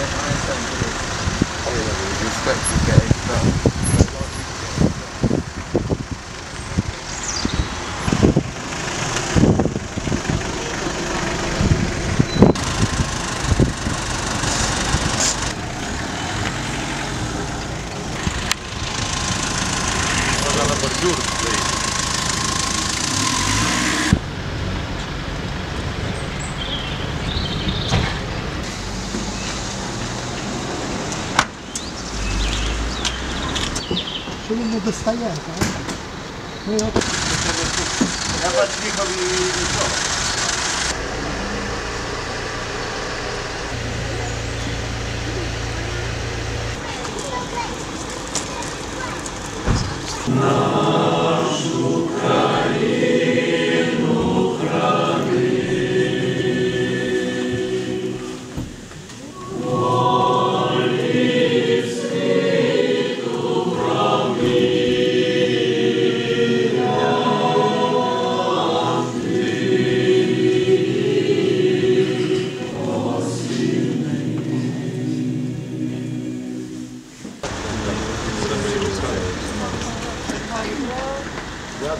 Then I started to it. To get A star. Він не достає? так? Ну, от... Я бачу, їхав і нічого. Вона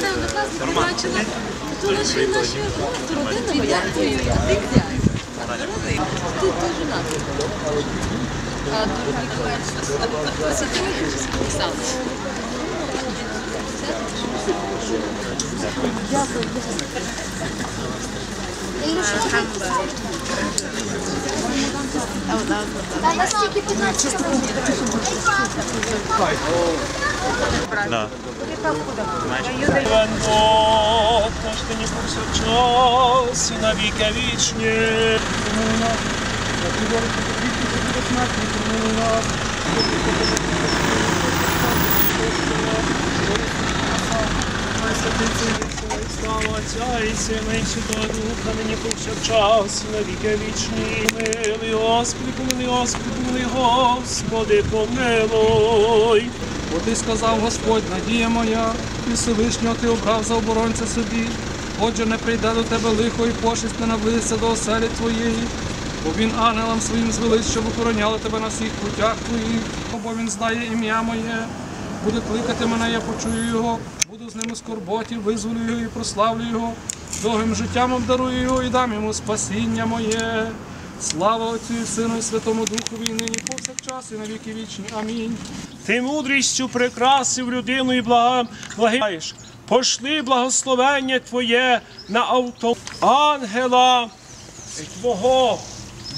до нас побачила. То наші наші родина моя, а ти князь. Ти ти женатий. А чи Олександр? Да. Бог, наш нині повсякчас і на віки вічні. Отця і Сина і Святого Духа, нині повсякчас на віки вічні. Милий Господи, помилуй, Господи, помилуй, Господи, помилуй. Бо ти сказав Господь, надія моя, і Всевишнього ти обрав за оборонця собі. Отже, не прийде до тебе лихо і пошесть не наблизиться до оселі твоєї, бо він ангелам своїм звелить, щоб охороняли тебе на всіх путях твоїх, бо він знає ім'я моє. Буде кликати мене, я почую його, буду з ним у скорботі, визволю його і прославлю його. Довгим життям обдарую його і дам йому спасіння моє. Слава Отцю і Сину і Святому Духові, і нині повсякчас, і на віки вічні. Амінь. Ти мудрістю прикрасив людину і благаєш. Пошли благословення Твоє на авто ангела Твого.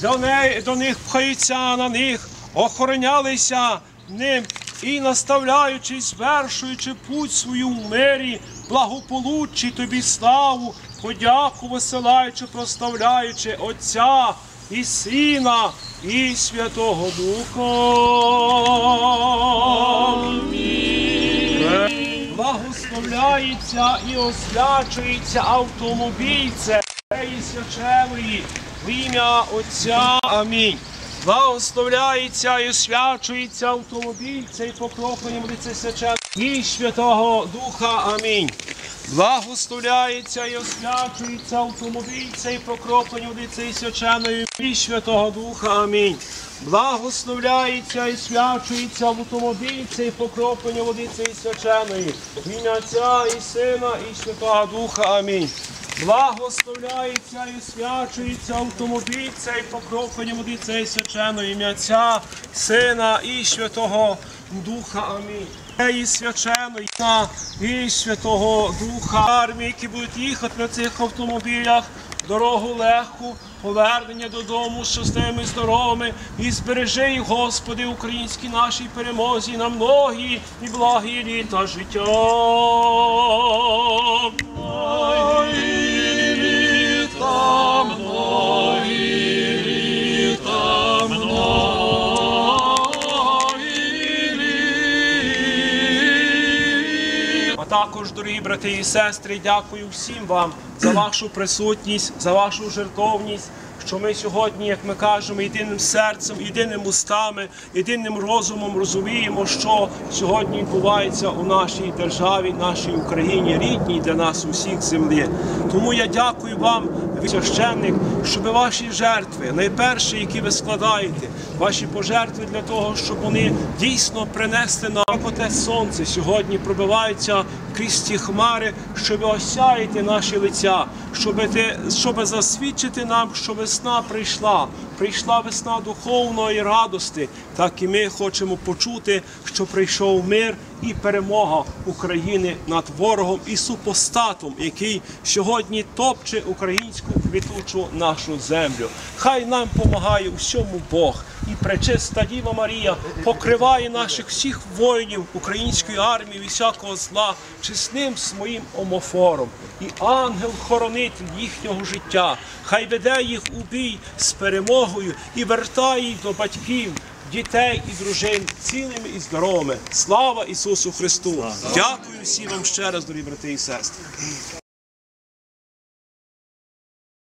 До, не, до них пхаються на них, охоронялися ним і наставляючи, звершуючи путь свою в мирі, благополуччі тобі славу, подяку висилаючи, проставляючи Отця і Сина і Святого Духа. Амінь. Благословляється і освячується автомобіль цієї свяченої в ім'я Отця. Амінь. Благословляється і освячується автомобіль цей покропленням лице свяченого і Святого Духа. Амінь. Благословляється і освячується автомобіль цей покропленням лице свяченої і Святого Духа. Амінь. Благословляється і свячується автомобіль цей покроплення води цієї свяченої. Ім'я Отця і Сина і Святого Духа. Амінь. Благословляється і свячується автомобіль цей покроплення води цієї свяченої. Ім'я Отця, Сина і Святого Духа. Амінь. І свяченої і Святого Духа армії, які будуть їхати на цих автомобілях, дорогу легку, повернення додому щасливими, здоровими і збережи їх, Господи, українській нашій перемозі на многі і благі літа життя. Також, дорогі брати і сестри, дякую всім вам за вашу присутність, за вашу жертовність. Що ми сьогодні, як ми кажемо, єдиним серцем, єдиним устами, єдиним розумом розуміємо, що сьогодні відбувається у нашій державі, нашій Україні, рідній для нас усіх землі. Тому я дякую вам, священник, щоб ваші жертви, найперші, які ви складаєте, ваші пожертви для того, щоб вони дійсно принесли нам оте сонце сьогодні пробивається крізь ті хмари, щоб осяяти наші лиця, щоб, щоб засвідчити нам, що весна прийшла. прийшла весна духовної радости, так і ми хочемо почути, що прийшов мир і перемога України над ворогом і супостатом, який сьогодні топче українську квітучу нашу землю. Хай нам помагає всьому Бог і пречиста Діва Марія покриває наших всіх воїнів української армії від всякого зла чесним своїм омофором. І ангел-хоронитель їхнього життя, хай веде їх у бій з перемогою і вертає їх до батьків, дітей і дружин цілими і здоровими. Слава Ісусу Христу! Дякую всім вам ще раз, дорогі брати і сестри.